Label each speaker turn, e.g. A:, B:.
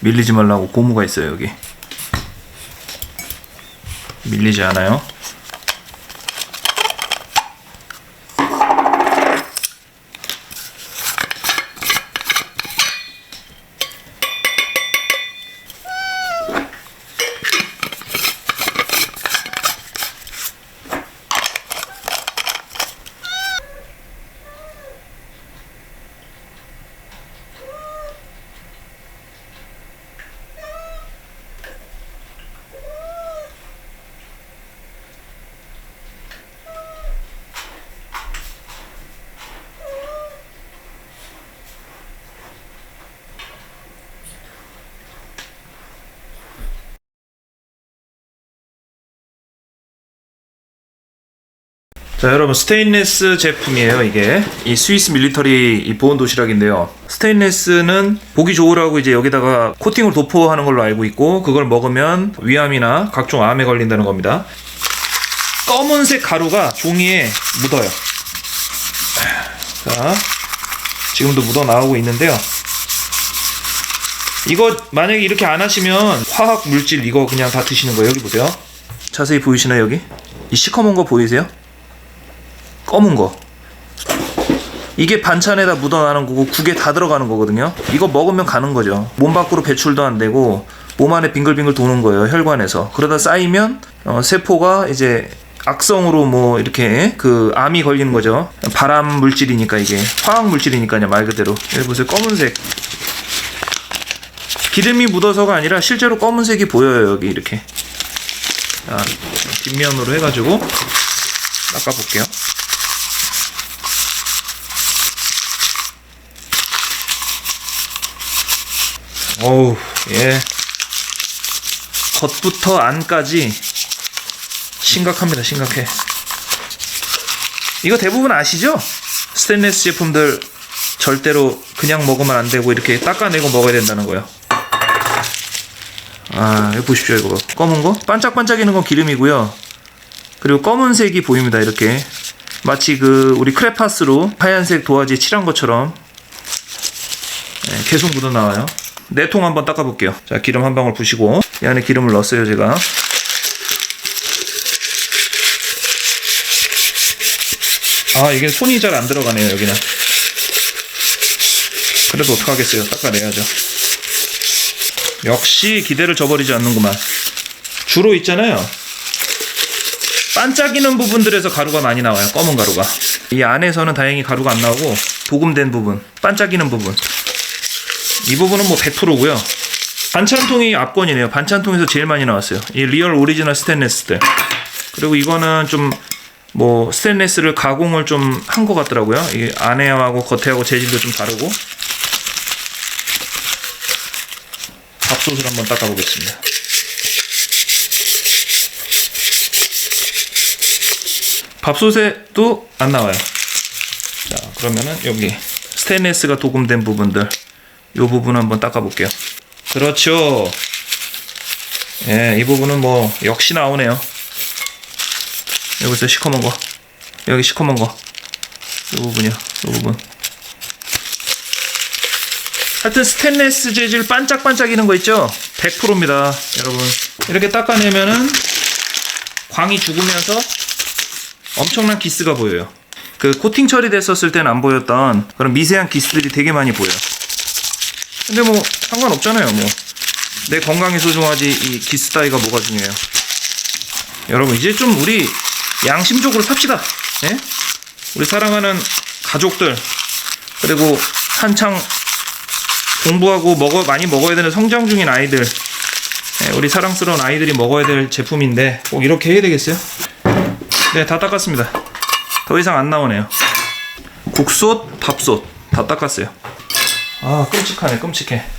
A: 밀리지 말라고 고무가 있어요 여기. 밀리지 않아요 자 여러분 스테인레스 제품이에요 이게. 이 스위스 밀리터리 이 보온 도시락인데요. 스테인레스는 보기 좋으라고 이제 여기다가 코팅을 도포하는 걸로 알고 있고 그걸 먹으면 위암이나 각종 암에 걸린다는 겁니다. 검은색 가루가 종이에 묻어요. 자 지금도 묻어 나오고 있는데요. 이거 만약에 이렇게 안 하시면 화학 물질 이거 그냥 다 드시는 거예요. 여기 보세요. 자세히 보이시나요 여기? 이 시커먼 거 보이세요? 검은 거. 이게 반찬에다 묻어나는 거고 국에 다 들어가는 거거든요. 이거 먹으면 가는 거죠. 몸 밖으로 배출도 안 되고 몸 안에 빙글빙글 도는 거예요. 혈관에서. 그러다 쌓이면 어, 세포가 이제 악성으로 뭐 이렇게 그 암이 걸리는 거죠. 발암 물질이니까 이게 화학 물질이니까요 말 그대로. 여기 보세요 검은색. 기름이 묻어서가 아니라 실제로 검은색이 보여요 여기 이렇게. 자, 뒷면으로 해가지고 닦아볼게요. 어우, 예. 겉부터 안까지 심각합니다, 심각해. 이거 대부분 아시죠? 스테인레스 제품들 절대로 그냥 먹으면 안 되고 이렇게 닦아내고 먹어야 된다는 거예요. 아, 이거 보십시오, 이거. 검은 거? 반짝반짝이는 건 기름이고요. 그리고 검은색이 보입니다, 이렇게. 마치 그, 우리 크레파스로 하얀색 도화지 칠한 것처럼 네, 계속 묻어 나와요. 네통 한번 닦아볼게요. 자, 기름 한 방울 부시고 이 안에 기름을 넣었어요, 제가. 아, 이게 손이 잘 안 들어가네요, 여기는. 그래도 어떡하겠어요. 닦아내야죠. 역시 기대를 저버리지 않는구만. 주로 있잖아요. 반짝이는 부분들에서 가루가 많이 나와요. 검은 가루가. 이 안에서는 다행히 가루가 안 나오고 도금된 부분, 반짝이는 부분. 이 부분은 뭐 100%고요. 반찬통이 압권이네요. 반찬통에서 제일 많이 나왔어요. 이 리얼 오리지널 스테인레스들. 그리고 이거는 좀 뭐 스테인레스를 가공을 좀 한 것 같더라고요. 이 안에하고 겉에하고 재질도 좀 다르고. 밥솥을 한번 닦아보겠습니다. 밥솥에도 안 나와요. 자, 그러면은 여기 스테인레스가 도금된 부분들 이 부분 한번 닦아볼게요. 그렇죠. 예, 이 부분은 뭐 역시 나오네요. 여기서 시커먼 거, 여기 시커먼 거, 이 부분이요, 이 부분. 하여튼 스테인레스 재질 반짝반짝이는 거 있죠? 100%입니다, 여러분. 이렇게 닦아내면은 광이 죽으면서 엄청난 기스가 보여요. 그 코팅 처리됐었을 때는 안 보였던 그런 미세한 기스들이 되게 많이 보여요. 근데 뭐 상관없잖아요 뭐. 내 건강이 소중하지 이 기스 따위가 뭐가 중요해요? 여러분 이제 좀 우리 양심적으로 삽시다. 예? 우리 사랑하는 가족들 그리고 한창 공부하고 먹어 많이 먹어야 되는 성장 중인 아이들 예, 우리 사랑스러운 아이들이 먹어야 될 제품인데 꼭 이렇게 해야 되겠어요? 네 다 닦았습니다. 더 이상 안 나오네요. 국솥 밥솥 다 닦았어요 아 끔찍하네 끔찍해